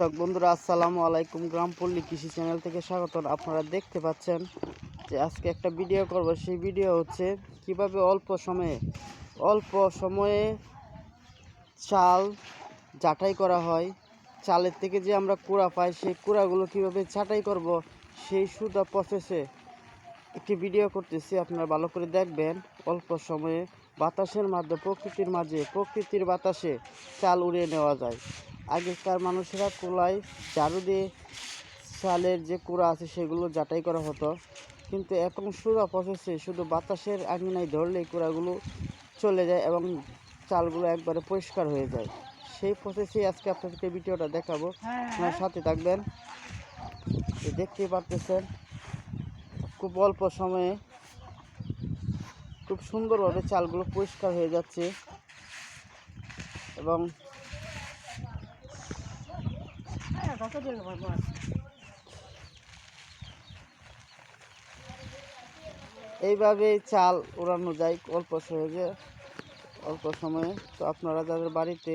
দর্শক বন্ধুরা, আসসালামু আলাইকুম। গ্রামপল্লী কৃষি চ্যানেল থেকে স্বাগত আপনারা দেখতে পাচ্ছেন যে আজকে একটা ভিডিও করব। সেই ভিডিও হচ্ছে কীভাবে অল্প সময়ে অল্প সময়ে চাল যাটাই করা হয়। চালের থেকে যে আমরা কুড়া পাই, সেই কুড়াগুলো কীভাবে ছাঁটাই করব, সেই সুদা প্রসেসে একটি ভিডিও করতেছি। আপনারা ভালো করে দেখবেন। অল্প সময়ে বাতাসের মাধ্যমে, প্রকৃতির মাঝে, প্রকৃতির বাতাসে চাল উড়িয়ে নেওয়া যায়। আগেকার মানুষেরা কুলায় ঝাড়ু দিয়ে চালের যে কুড়া আছে সেগুলো যাটাই করা হতো। কিন্তু এখন সুরা প্রসেসে শুধু বাতাসের আঙিনায় ধরলেই কুড়াগুলো চলে যায় এবং চালগুলো একবারে পরিষ্কার হয়ে যায়। সেই প্রসেসেই আজকে আপনাদেরকে ভিডিওটা দেখাবো। আপনার সাথে থাকবেন। দেখতেই পারতেছেন খুব অল্প সময়ে খুব সুন্দরভাবে চালগুলো পরিষ্কার হয়ে যাচ্ছে। এবং কাছে এইভাবেই চাল উড়ানো যায় অল্প সহজে অল্প সময়ে। তো আপনারা যাদের বাড়িতে